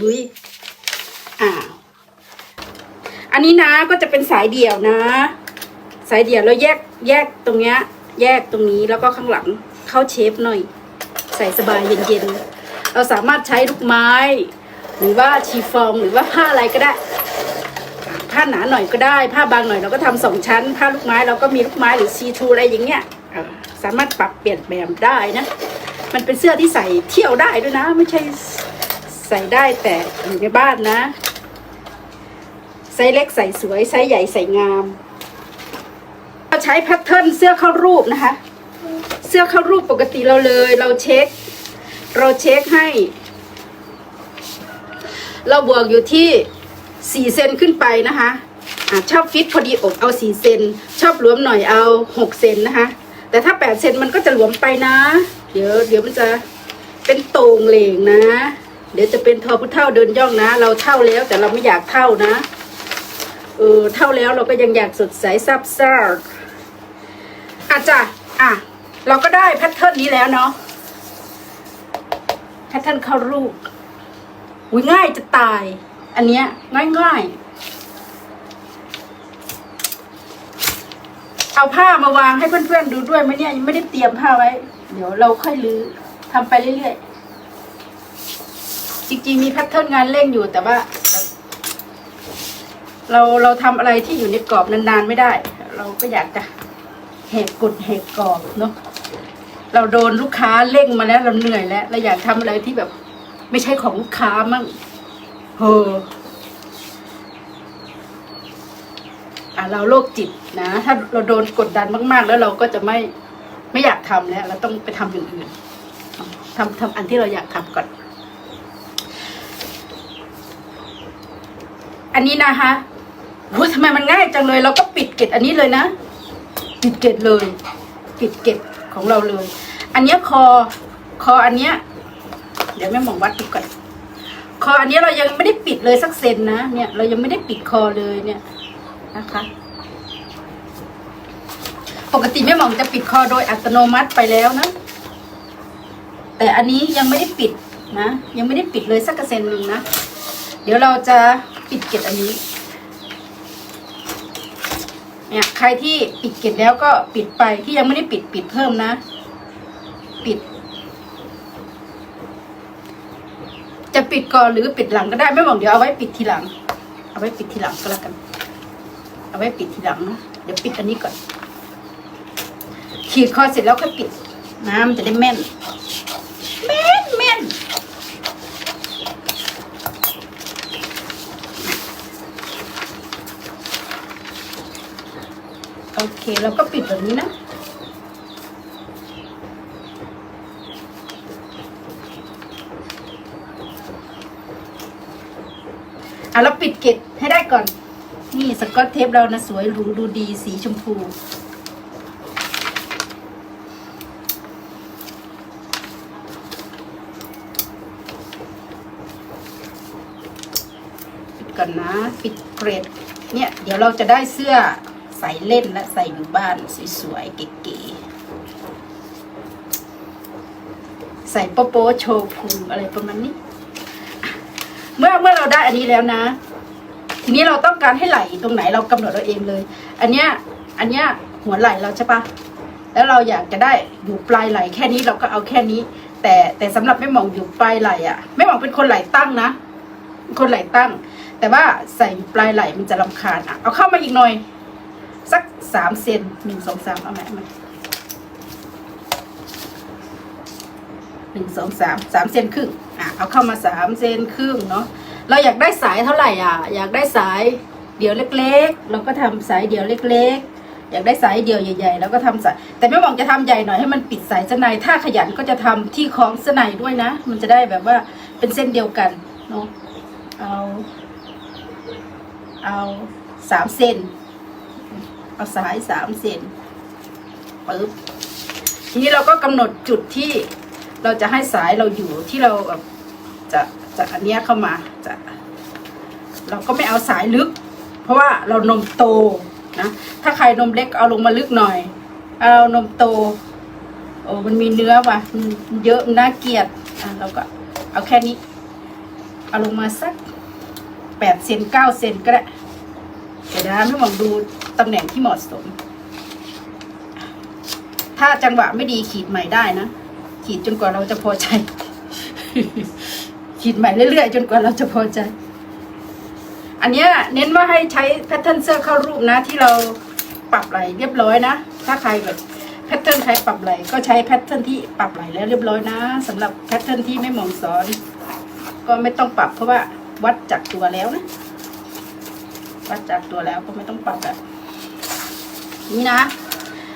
บุยอ้าวอันนี้นะก็จะเป็นสายเดี่ยวนะ สายเดี่ยวแล้วแยกแยกตรงเนี้ย แยกตรงนี้แล้วก็ข้างหลังเข้าเชฟหน่อย ใส่สบายเย็นๆเราสามารถใช้ลูกไม้ หรือว่าชีฟองหรือว่าผ้าอะไรก็ได้ ผ้าหนาหน่อยก็ได้ ผ้าบางหน่อยเราก็ทำสองชั้น ผ้าลูกไม้เราก็มีลูกไม้หรือซีทูอะไรอย่างเงี้ยเออสามารถปรับเปลี่ยนแบบได้นะ มันเป็นเสื้อที่ใส่เที่ยวได้ด้วยนะ ไม่ใช่ใส่ได้แต่อยู่ในบ้านนะ ไซส์เล็กใส่สวย ไซส์ใหญ่ใส่งามเราใช้แพทเทิร์นเสื้อเข้ารูปนะคะ เสื้อเข้ารูปปกติเราเลย เราเช็ค เราเช็คให้ เราบวกอยู่ที่สี่เซนขึ้นไปนะคะอะชอบฟิตพอดีอกเอาสี่เซนชอบหลวมหน่อยเอาหกเซนนะคะ แต่ถ้าแปดเซนมันก็จะหลวมไปนะ เดี๋ยวเดี๋ยวมันจะเป็นโต่งเหลงนะ เดี๋ยวจะเป็นทอพุเท่าเดินย่องนะ เราเท่าแล้วแต่เราไม่อยากเท่านะ เออเท่าแล้วเราก็ยังอยากสดใสซับซ่าอาจจะอะ เราก็ได้แพทเทิร์นนี้แล้วเนาะแพทเทิร์นเข้ารูปอุ้ยง่ายจะตาย อันเนี้ยง่ายง่ายเอาผ้ามาวางให้เพื่อนๆดูด้วยไหมเนี่ยยังไม่ได้เตรียมผ้าไว้ เดี๋ยวเราค่อยลื้อทำไปเรื่อยๆ จริง ๆ มีแพทเทิร์นงานเร่งอยู่แต่ว่า เราเราทำอะไรที่อยู่ในกรอบนานๆไม่ได้ เราก็อยากจะเหตุกฎเหตุกรอบเนาะเราโดนลูกค้าเร่งมาแล้วเราเหนื่อยแล้วเราอยากทำอะไรที่แบบ ไม่ใช่ของลูกค้ามั่งเฮออะเราโรคจิตนะ ถ้าเราโดนกดดันมาก ๆ แล้วเราก็จะไม่ไม่อยากทำแล้ว เราต้องไปทำอย่างอื่นทำทำอันที่เราอยากทำก่อน อันนี้นะคะโอ้ทำไมมันง่ายจังเลย เราก็ปิดเกล็ดอันนี้เลยนะ ปิดเกล็ดเลย ปิดเกล็ดของเราเลย อันนี้คอ คออันเนี้ย เดี๋ยวแม่หมองวัดดูก่อนคออันนี้เรายังไม่ได้ปิดเลยสักเซนนะ เนี่ย เรายังไม่ได้ปิดคอเลยเนี่ยนะคะ ปกติแม่หมองจะปิดคอโดยอัตโนมัติไปแล้วนะ แต่อันนี้ยังไม่ได้ปิดนะ ยังไม่ได้ปิดเลยสักเซนหนึ่งนะ เดี๋ยวเราจะ ปิดเกล็ดอันนี้ เนี่ยใครที่ปิดเกล็ดแล้วก็ปิดไปที่ยังไม่ได้ปิดปิดเพิ่มนะ ปิด จะปิดก่อนหรือปิดหลังก็ได้ไม่บอกเดี๋ยวเอาไว้ปิดทีหลัง เอาไว้ปิดทีหลังก็แล้วกัน เอาไว้ปิดทีหลังนะเดี๋ยวปิดอันนี้ก่อน ขีดคอเสร็จแล้วค่อยปิดน้ำจะได้แม่นแม่นแม่น โอ เคเราก็ปิดแบบนี้นะอะเราปิดเกล็ดให้ได้ก่อน นี่สกอตเทปเรานะสวยหรูดูดีสีชมพูปิดก่อนนะ ปิดเกรดเนี่ย เดี๋ยวเราจะได้เสื้อ ใส่เล่นและใส่อยู่บ้านสวยๆเก๋ๆใส่โป๊ะโป๊โชว์พุงอะไรประมาณนี้ เมื่อเมื่อเราได้อันนี้แล้วนะ ทีนี้เราต้องการให้ไหลตรงไหนเรากำหนดเราเองเลย อันเนี้ยอันเนี้ยหัวไหลเราใช่ปะแล้วเราอยากจะได้อยู่ปลายไหลแค่นี้เราก็เอาแค่นี้ แต่แต่สำหรับแม่หมองอยู่ปลายไหล่อะแม่หมองเป็นคนไหลตั้งนะคนไหลตั้ง แต่ว่าใส่อยู่ปลายไหลมันจะรำคาญอะเอาเข้ามาอีกหน่อย สักสามเซนหนึ่งสองสามเอาไหมเอาหนึ่งสองสามสามเซนครึ่งอะเอาเข้ามาสามเซนครึ่งเนาะเราอยากได้สายเท่าไหร่อะ อยากได้สายเดี่ยวเล็ก ๆ เราก็ทำสายเดี่ยวเล็ก ๆ อยากได้สายเดี่ยวใหญ่ๆเราก็ทำสายแต่ไม่มองจะทำใหญ่หน่อยให้มันปิดสายเส้นในถ้าขยันก็จะทำที่คล้องเส้นในด้วยนะ มันจะได้แบบว่าเป็นเส้นเดียวกันเนาะเอา เอาสามเซน เอาสายสามเซนปึ๊บทีนี้เราก็กำหนดจุดที่เราจะให้สายเราอยู่ที่เราแบบจะจะอันเนี้ยเข้ามาจะเราก็ไม่เอาสายลึก เพราะว่าเรานมโตนะถ้าใครนมเล็กเอาลงมาลึกหน่อย เอานมโตโอ้มันมีเนื้อว่ะมันเยอะมันน่าเกลียดอะเราก็เอาแค่นี้ เอาลงมาสักแปดเซนเก้าเซนก็ได้เดี๋ยวนะไม่หมองดู ตำแหน่งที่เหมาะสม ถ้าจังหวะไม่ดีขีดใหม่ได้นะ ขีดจนกว่าเราจะพอใจ ขีดใหม่เรื่อยๆจนกว่าเราจะพอใจ อันเนี้ยเน้นว่าให้ใช้แพทเทิร์นเสื้อเข้ารูปนะ ที่เราปรับไหลเรียบร้อยนะ ถ้าใครแบบแพทเทิร์นใครปรับไหลก็ใช้แพทเทิร์นที่ปรับไหลแล้วเรียบร้อยนะสำหรับแพทเทิร์นที่ไม่มองสอน ก็ไม่ต้องปรับเพราะว่าวัดจากตัวแล้วนะ วัดจากตัวแล้วก็ไม่ต้องปรับแบบ นี้นะ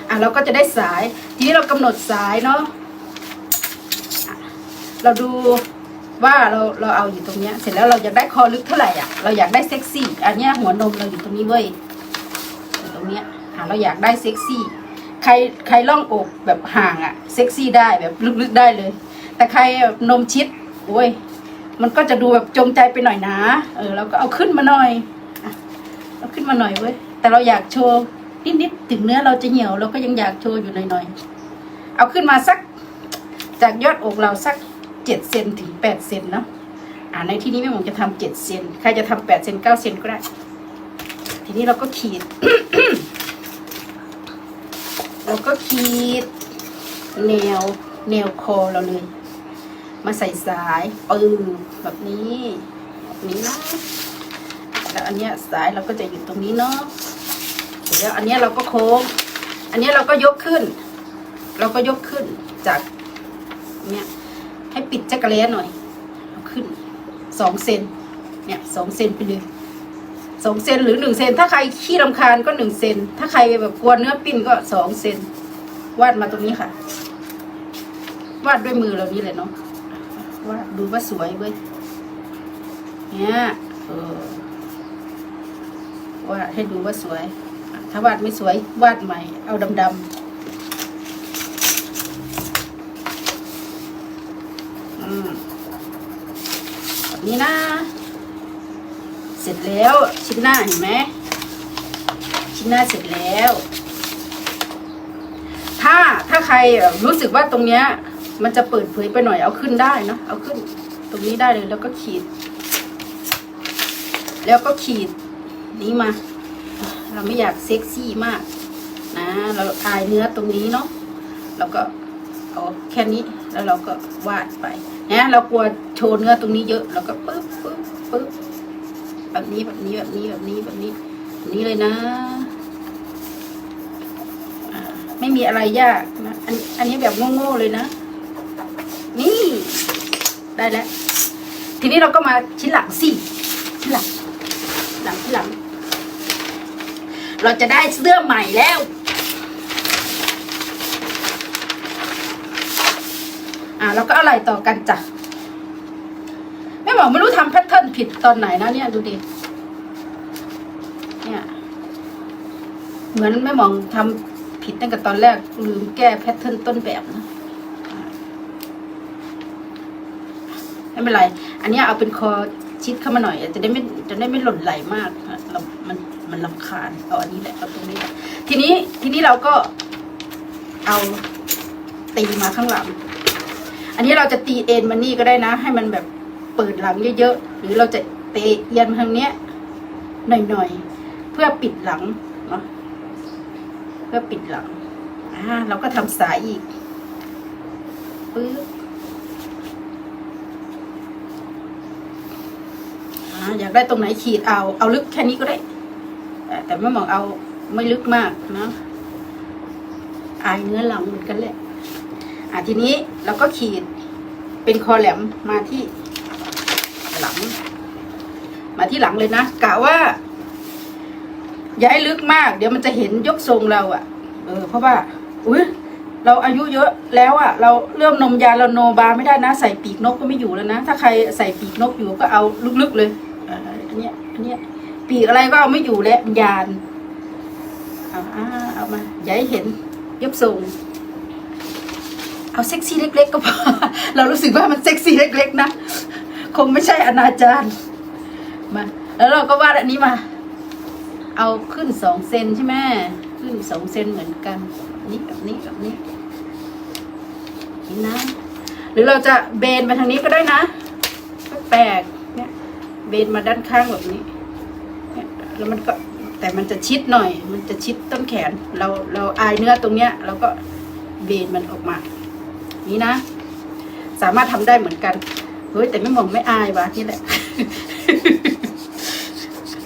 อะเราก็จะได้สาย ทีนี้เรากำหนดสายเนาะเราดูว่าเราเราเอาอยู่ตรงเนี้ย เสร็จแล้วเราอยากได้คอลึกเท่าไหร่อะเราอยากได้เซ็กซี่ อันเนี้ยหัวนมเราอยู่ตรงนี้เว้ยอยู่ตรงเนี้ยอะเราอยากได้เซ็กซี่ ใครใครล่องอกแบบห่างอะเซ็กซี่ได้แบบลึกๆได้เลย แต่ใครแบบนมชิดโอ้ยมันก็จะดูแบบจงใจไปหน่อยนะ เออเราก็เอาขึ้นมาหน่อยอเอาขึ้นมาหน่อยเว้ยแต่เราอยากโชว์ นิดๆถึงเนื้อเราจะเหี่ยวเราก็ยังอยากโชว์อยู่หน่อยๆเอาขึ้นมาสัก จากยอดอกเราสักเจ็ดเซนถึงแปดเซนเนาะอ่าในที่นี้แม่หมงจะทำเจ็ดเซนใครจะทำแปดเซนเก้าเซนก็ได้ ทีนี้เราก็ขีด เราก็ขีด แนวแนวคอเราเลย มาใส่สายปืนแบบนี้แบบนี้นะแล้วอันเนี้ยสายเราก็จะอยู่ตรงนี้เนาะ แล้ว อันนี้เราก็โค้ง อันนี้เราก็ยกขึ้น เราก็ยกขึ้นจากเนี้ยให้ปิดจักรแล้หน่อยเอาขึ้นสองเซนเนี่ยสองเซนไปเลยสองเซนหรือหนึ่งเซนถ้าใครขี้รำคาญก็หนึ่งเซนถ้าใครแบบกลัวเนื้อปิ้นก็สองเซนวาดมาตรงนี้ค่ะ วาดด้วยมือเรานี่เลยเนาะวาดดูว่าสวยเว้ยเนี่ยเออวาดให้ดูว่าสวย ถ้าวาดไม่สวย วาดใหม่ เอาดำๆอืมแบบนี้นะ เสร็จแล้วชิ้นหน้าเห็นไหมชิ้นหน้าเสร็จแล้ว ถ้าถ้าใครรู้สึกว่าตรงเนี้ย มันจะเปิดเผยไปหน่อยเอาขึ้นได้เนอะเอาขึ้น ตรงนี้ได้เลยแล้วก็ขีด แล้วก็ขีดนี้มา เราไม่อยากเซ็กซี่มากนะเราอายเนื้อตรงนี้เนาะเราก็เอาแค่นี้แล้วเราก็วาดไปนะเรากลัวโชว์เนื้อตรงนี้เยอะเราก็ปึ๊บปึ๊บปึ๊บแบบนี้แบบนี้แบบนี้แบบนี้แบบนี้แบบนี้เลยนะไม่มีอะไรยากนะอันอันนี้แบบโง่ๆเลยนะ นี่ได้แล้ว ทีนี้เราก็มาชิ้นหลังสิชิ้นหลังหลังที่หลัง เราจะได้เสื้อใหม่แล้ว อ่าเราก็อะไรต่อกันจ้ะแม่หมอไม่รู้ทำแพทเทิร์นผิดตอนไหนนะเนี่ยดูดิ เนี่ย เหมือนแม่หมองทำผิดตั้งแต่ตอนแรกลืมแก้แพทเทิร์นต้นแบบนะไม่เป็นไร อันนี้เอาเป็นคอชิดเข้ามาหน่อย จะได้ไม่จะได้ไม่หล่นไหลมาก มันลำคาญเอาอันนี้แหละเอาตรงนี้แหละทีนี้ทีนี้เราก็เอาตีมาข้างหลัง อันนี้เราจะตีเอ็นมานี่ก็ได้นะ ให้มันแบบเปิดหลังเยอะๆหรือเราจะเตะเอียนทางเนี้ยหน่อยๆเพื่อปิดหลังเนาะเพื่อปิดหลังอ่าเราก็ทำสายอีกปึ๊บอ่าอยากได้ตรงไหนขีดเอา เอาลึกแค่นี้ก็ได้ แต่แต่ไม่มองเอาไม่ลึกมากนะอายเนื้อหลังเหมือนกันแหละอ่าทีนี้เราก็ขีดเป็นคอแหลมมาที่หลัง มาที่หลังเลยนะกะว่าย่าให้ลึกมาก เดี๋ยวมันจะเห็นยกทรงเราอะ่ะ เออเพราะว่าอุ้ยเราอายุเยอะแล้วอะ่ะ เราเริ่มนมยาเราโนบาไม่ได้นะ ใส่ปีกนกก็ไม่อยู่แล้วนะ ถ้าใครใส่ปีกนกอยู่ก็เอาลึกๆเลยอออันเนี้ยอันเนี้ย ปีกอะไรก็เอาไม่อยู่แล้วมันยานเอาเอามาอย่าให้เห็นยกทรงเอาเซ็กซี่เล็ก ๆ ก็พอเรารู้สึกว่ามันเซ็กซี่เล็ก ๆ นะคงไม่ใช่อนาจารมาแล้วเราก็วาดอันนี้มา เอาขึ้นสองเซนใช่ไหมขึ้นสองเซนเหมือนกันนี้แบบนี้แบบนี้นี่นะ หรือเราจะเบนไปทางนี้ก็ได้นะแปลกเนี่ยเบนมาด้านข้างแบบนี้ แล้วมันก็แต่มันจะชิดหน่อย มันจะชิดต้นแขน เราเราอายเนื้อตรงเนี้ยเราก็เบนมันออกมา นี่นะ สามารถทำได้เหมือนกัน เฮ้ยแต่ไม่มองไม่อายวะนี่แหละ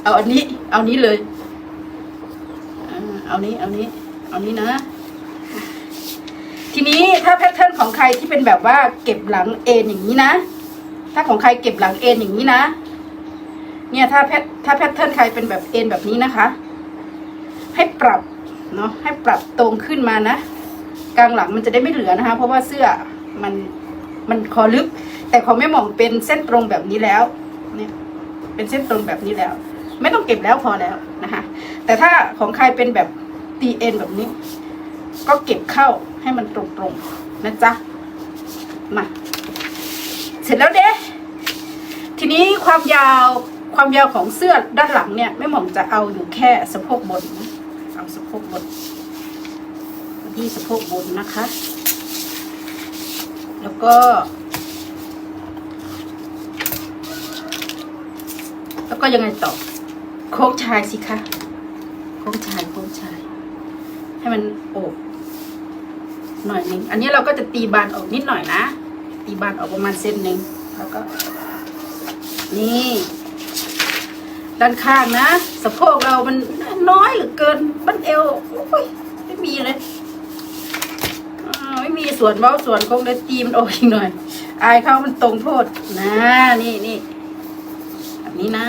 เอาอันนี้ เอานี้เลยอ่าเอานี้ เอานี้ เอานี้นะ ทีนี้ถ้าแพทเทิร์นของใครที่เป็นแบบว่าเก็บหลังเอ็นอย่างนี้นะ ถ้าของใครเก็บหลังเอ็นอย่างนี้นะ เนี่ยถ้าแพทถ้าแพทเทิร์นใครเป็นแบบเอ็นแบบนี้นะคะ ให้ปรับเนาะให้ปรับตรงขึ้นมานะ กลางหลังมันจะได้ไม่เหลือนะคะ เพราะว่าเสื้อมันมันคอลึก แต่ของแม่หมองเป็นเส้นตรงแบบนี้แล้วเนี่ยเป็นเส้นตรงแบบนี้แล้ว ไม่ต้องเก็บแล้วพอแล้วนะคะ แต่ถ้าของใครเป็นแบบตีเอ็นแบบนี้ ก็เก็บเข้าให้มันตรงๆนะจ๊ะมาเสร็จแล้วเด้ทีนี้ความยาว ความยาวของเสื้อด้านหลังเนี่ยแม่หม่อมจะเอาอยู่แค่สะโพกบน เอาสะโพกบนที่สะโพกบนนะคะ แล้วก็ แล้วก็ยังไงต่อ โค้งชายสิคะ โค้งชายโค้งชาย ให้มันโอบหน่อยนึง อันนี้เราก็จะตีบานออกนิดหน่อยนะ ตีบานออกประมาณเซนหนึ่งแล้วก็ นี่ ด้านข้างนะสะโพกเรามันน้อยเหลือเกินบั้นเอวโอ้ยไม่มีเลยไม่มีส่วนเบ้าส่วนคงได้ตีมันออกอีกหน่อย อายเข้ามันตรงโพดนะนี่นี่แบบนี้นะ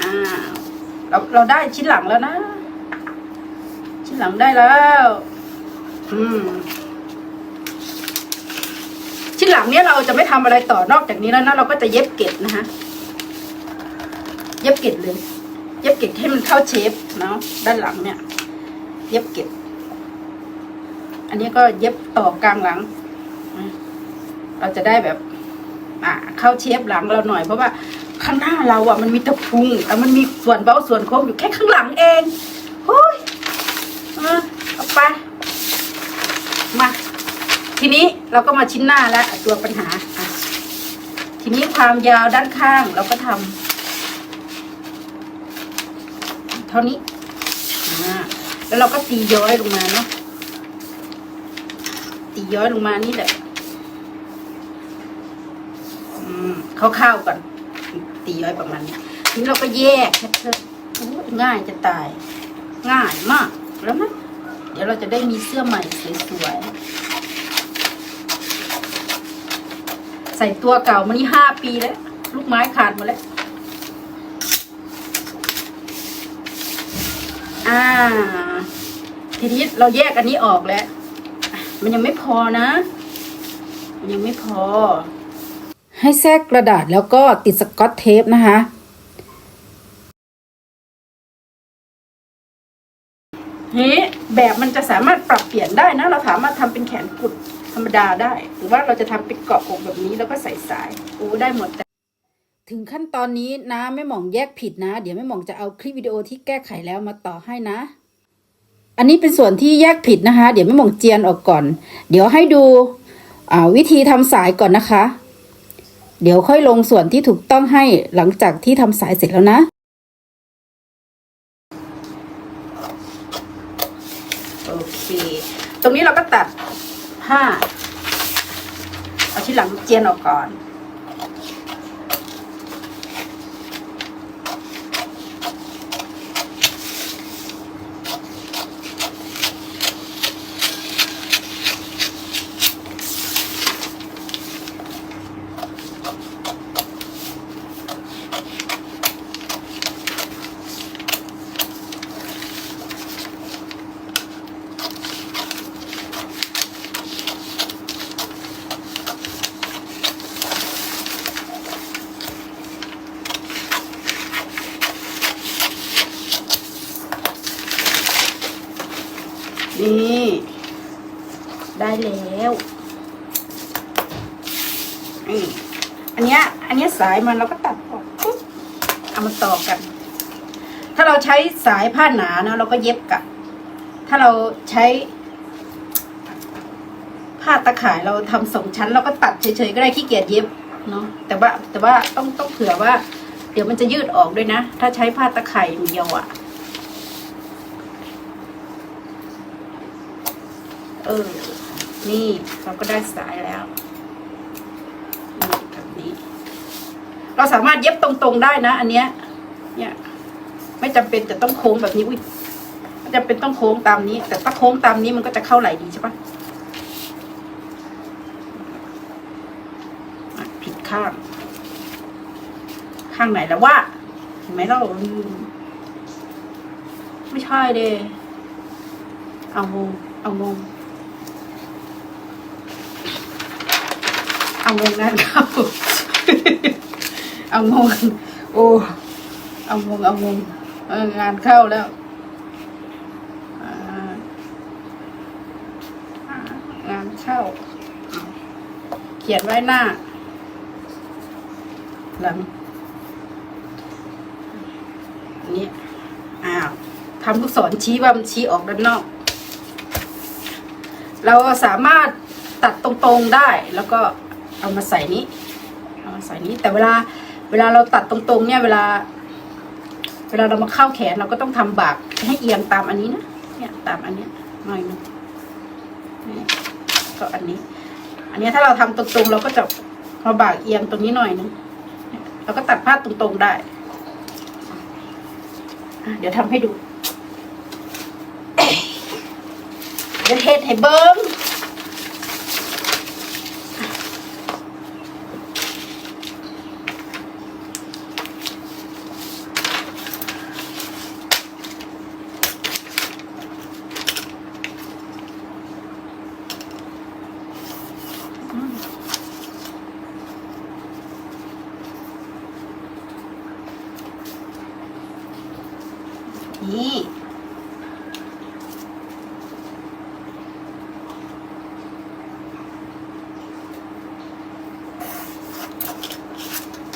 อ่าเราเราได้ชิ้นหลังแล้วนะ ชิ้นหลังได้แล้วอืมชิ้นหลังเนี้ยเราจะไม่ทำอะไรต่อนอกจากนี้แล้วนะเราก็จะเย็บเก็ดนะคะ ย็บเกล็ดเลย เย็บเกล็ดให้มันเข้าเชฟเนาะด้านหลังเนี่ย เย็บเกล็ด อันนี้ก็เย็บต่อกลางหลัง เราจะได้แบบ อ่า เข้าเชฟหลังเราหน่อยเพราะว่าข้างหน้าเราอะมันมีตะพุงแต่มันมีส่วนเบ้าส่วนโค้งอยู่แค่ข้างหลังเองโอ้ยเอาไป มา ทีนี้เราก็มาชิ้นหน้าแล้วตัวปัญหา ทีนี้ความยาวด้านข้างเราก็ทำเท่านี้แล้วเราก็ตีย้อยลงมาเนาะตีย้อยลงมานี่แหละอืมคร่าวๆก่อนตีย้อยประมาณนี้ทีนี้เราก็แยกแค่เธอง่ายจะตาย ง่ายมากแล้วนะเดี๋ยวเราจะได้มีเสื้อใหม่สวยๆใส่ตัวเก่ามานี่ห้าปีแล้ว ลูกไม้ขาดหมดแล้ว อ่า ทีนี้เราแยกอันนี้ออกแล้ว มันยังไม่พอนะ มันยังไม่พอ ให้แทรกกระดาษแล้วก็ติดสกอตเทปนะคะเฮ้แบบมันจะสามารถปรับเปลี่ยนได้นะ เราสามารถทำเป็นแขนกุดธรรมดาได้ หรือว่าเราจะทำเป็นเกาะอกแบบนี้แล้วก็ใส่สายโอ้ได้หมดแต่ ถึงขั้นตอนนี้นะแม่หม่องแยกผิดนะ เดี๋ยวแม่หม่องจะเอาคลิปวิดีโอที่แก้ไขแล้วมาต่อให้นะ อันนี้เป็นส่วนที่แยกผิดนะคะ เดี๋ยวแม่หม่องเจียนออกก่อน เดี๋ยวให้ดูวิธีทำสายก่อนนะคะ เดี๋ยวค่อยลงส่วนที่ถูกต้องให้หลังจากที่ทำสายเสร็จแล้วนะโอเค ตรงนี้เราก็ตัดผ้าเอาที่หลังเจียนออกก่อน ได้แล้วนี่อันเนี้ย อันเนี้ยสายมันเราก็ตัดออกปุ๊บเอามาต่อกัน ถ้าเราใช้สายผ้าหนานะเราก็เย็บกับ ถ้าเราใช้ ผ้าตะข่ายเราทำสองชั้น เราก็ตัดเฉยๆก็ได้ขี้เกียจเย็บเนาะแต่ว่าแต่ว่าต้องต้องเผื่อว่า เดี๋ยวมันจะยืดออกด้วยนะ ถ้าใช้ผ้าตะไคร่อย่างเดียวอะ่ะเออ นี่เราก็ได้สายแล้วนี่แบบนี้ เราสามารถเย็บตรงๆได้นะ อันเนี้ย เนี่ย ไม่จำเป็นจะต้องโค้งแบบนี้อุ้ยไม่จำเป็นต้องโค้งตามนี้ แต่ถ้าโค้งตามนี้มันก็จะเข้าไหลดีใช่ปะผิดข้างข้างไหนแล้วว่าเห็นไหมเราลืมไม่ใช่เด้เอางงเอางงเอางงงานเข้า เอางงโอ้เอางงเอางงงานเข้าแล้วงานเข้า เขียนไว้หน้า หลังนนี้อ้าวทำลูกศรชี้ว่ามันชี้ออกด้านนอก เราสามารถตัดตรงๆได้แล้วก็เอามาใส่นี้ เอามาใส่นี้แต่เวลา เวลาเราตัดตรงๆ เนี่ยเวลา เวลาเรามาเข้าแขนเราก็ต้องทำบากให้เอียงตามอันนี้นะเนี่ยตามอันเนี้ยหน่อยนึงก็อันนี้ อันนี้ถ้าเราทำตรงๆ เราก็จะมาบากเอียงตรงนี้หน่อยนึงเราก็ตัดผ้าตรงๆได้เดี๋ยวทำให้ดูเดี๋ยวเทศให้เบิ้ง นี่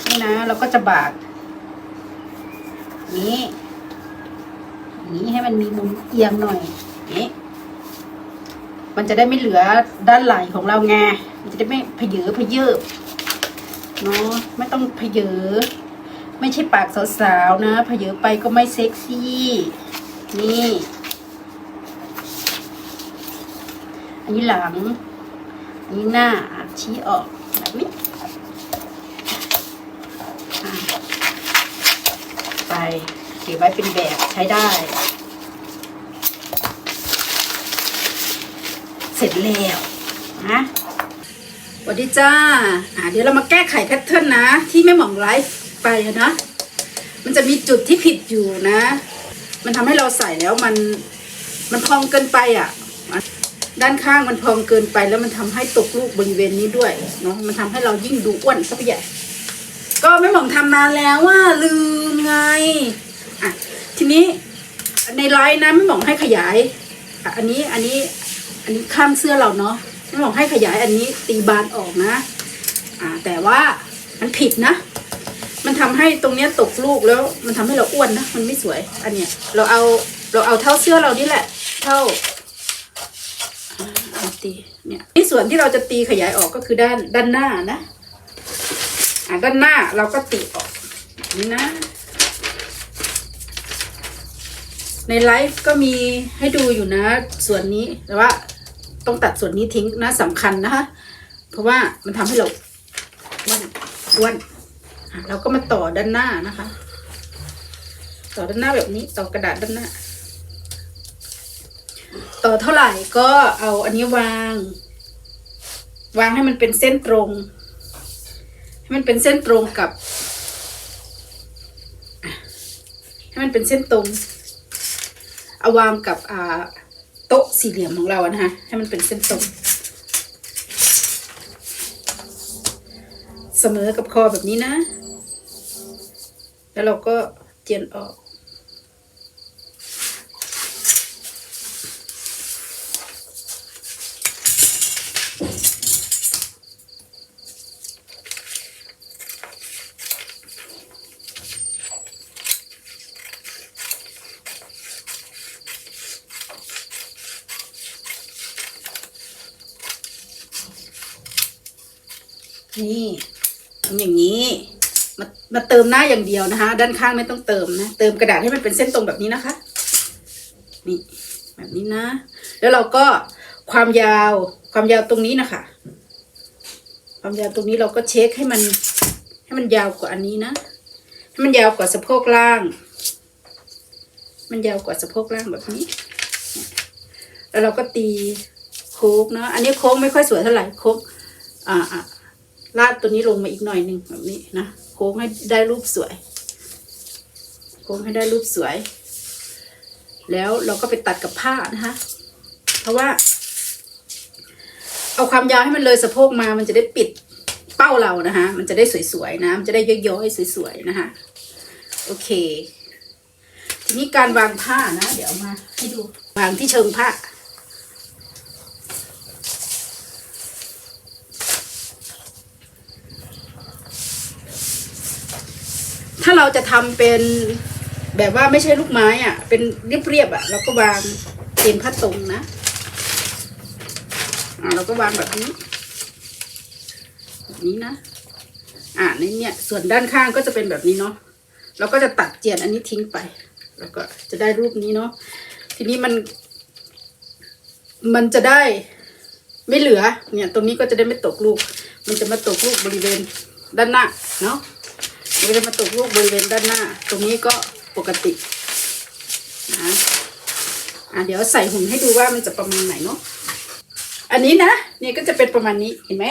นี่นะเราก็จะบากนี่นี่ให้มันมีมุมเอียงหน่อยนี่มันจะได้ไม่เหลือด้านไหลของเราไงมันจะได้ไม่เพเยอเพเยิบเนาะไม่ต้องเพเยอ ไม่ใช่ปากสาวๆนะเพเยอไปก็ไม่เซ็กซี่ นี่ อันนี้หลัง อันนี้หน้าอะชี้ออกแบบนี้ไปเก็บไว้เป็นแบบใช้ได้ เสร็จแล้วนะสวัสดีจ้า อ่าเดี๋ยวเรามาแก้ไขแพทเทิร์นนะ ที่ไม่หมองไลฟ์ ไปอะนะ มันจะมีจุดที่ผิดอยู่นะ มันทำให้เราใส่แล้วมันมันพองเกินไปอะ ด้านข้างมันพองเกินไปแล้วมันทำให้ตกลูกบริเวณนี้ด้วยเนาะมันทำให้เรายิ่งดูอ้วนซะไปใหญ่ก็ไม่หม่องทำนานแล้วว่าลืมไงอะทีนี้ในไลน์นะไม่หม่องให้ขยายอันนี้อันนี้อันนี้ข้ามเสื้อเราเนาะไม่หม่องให้ขยายอันนี้ตีบานออกนะ อ่าแต่ว่ามันผิดนะ มันทำให้ตรงเนี้ยตกลูกแล้วมันทำให้เราอ้วนนะมันไม่สวย อันเนี้ยเราเอาเราเอาเท่าเสื้อเรานี่แหละ เท่าเอาตีเนี่ยนี่ส่วนที่เราจะตีขยายออกก็คือด้านด้านหน้านะอ่าด้านหน้าเราก็ตีออกนี่นะ ในไลฟ์ก็มีให้ดูอยู่นะ ส่วนนี้แต่ว่าต้องตัดส่วนนี้ทิ้งนะสำคัญนะคะเพราะว่ามันทำให้เราอ้วนอ้วน เราก็มาต่อด้านหน้านะคะ ต่อด้านหน้าแบบนี้ต่อกระดาษด้านหน้า ต่อเท่าไหร่ก็เอาอันนี้วาง วางให้มันเป็นเส้นตรง ให้มันเป็นเส้นตรงกับ ให้มันเป็นเส้นตรง เอาวางกับอ่าโต๊ะสี่เหลี่ยมของเราอะนะคะให้มันเป็นเส้นตรงเสมอกับคอแบบนี้นะ แล้วเราก็เจียนออกนี่ทำอย่างนี้ มาเติมหน้าอย่างเดียวนะคะ ด้านข้างไม่ต้องเติมนะ เติมกระดาษให้มันเป็นเส้นตรงแบบนี้นะคะ นี่แบบนี้นะ แล้วเราก็ความยาวความยาวตรงนี้นะคะ ความยาวตรงนี้เราก็เช็คให้มัน ให้มันยาวกว่าอันนี้นะ ให้มันยาวกว่าสะโพกล่าง มันยาวกว่าสะโพกล่างแบบนี้ แล้วเราก็ตีโค้งเนาะอันนี้โค้งไม่ค่อยสวยเท่าไหร่โค้งอ่าอ่าลาดตัวนี้ลงมาอีกหน่อยหนึ่งแบบนี้นะ ค้งให้ได้รูปสวย โค้งให้ได้รูปสวย แล้วเราก็ไปตัดกับผ้านะคะ เพราะว่า เอาความยาวให้มันเลยสะโพกมามันจะได้ปิดเป้าเรานะคะ มันจะได้สวยๆนะ มันจะได้ย้อยๆสวยๆนะคะ โอเค ทีนี้การวางผ้านะ เดี๋ยวมาให้ดู วางที่เชิงผ้าาเราจะทำเป็นแบบว่าไม่ใช่ลูกไม้อะ เป็นเรียบๆอะเราก็วางเต็มผ้าตรงนะอ่าเราก็วางแบบนี้แบบนี้นะอ่าในเนี่ยส่วนด้านข้างก็จะเป็นแบบนี้เนาะเราก็จะตัดเจียนอันนี้ทิ้งไป แล้วก็จะได้รูปนี้เนาะทีนี้มัน มันจะได้ไม่เหลือ เนี่ย ตรงนี้ก็จะได้ไม่ตกลูก มันจะมาตกลูกบริเวณด้านหน้าเนาะ มันจะมาตกลูกบริเวณด้านหน้า ตรงนี้ก็ปกตินะอะเดี๋ยวใส่หุ่นให้ดูว่ามันจะประมาณไหนเนาะอันนี้นะนี่ก็จะเป็นประมาณนี้เห็นไหม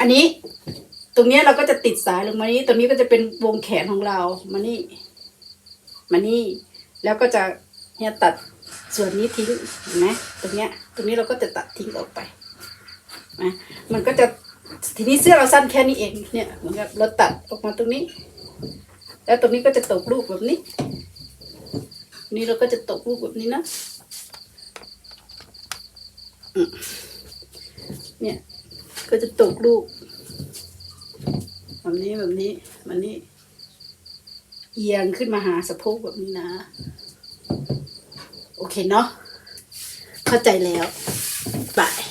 อันนี้ตรงนี้เราก็จะติดสายลงมานี้ตรงนี้ก็จะเป็นวงแขนของเรามานี่มานี่ แล้วก็จะเนี่ยตัดส่วนนี้ทิ้งเห็นไหมตรงเนี้ย ตรงนี้เราก็จะตัดทิ้งออกไปนะมันก็จะ ทีนี้เสื้อเราสั้นแค่นี้เองเนี่ยเหมือนกับเราตัดออกมาตรงนี้ แล้วตรงนี้ก็จะตกลูกแบบนี้ นี่เราก็จะตกลูกแบบนี้นะเนี่ย ก็จะตกลูกแบบนี้แบบนี้มันนี่เอียงขึ้นมาหาสะโพกแบบนี้นะ โอเคเนาะเข้าใจแล้วบาย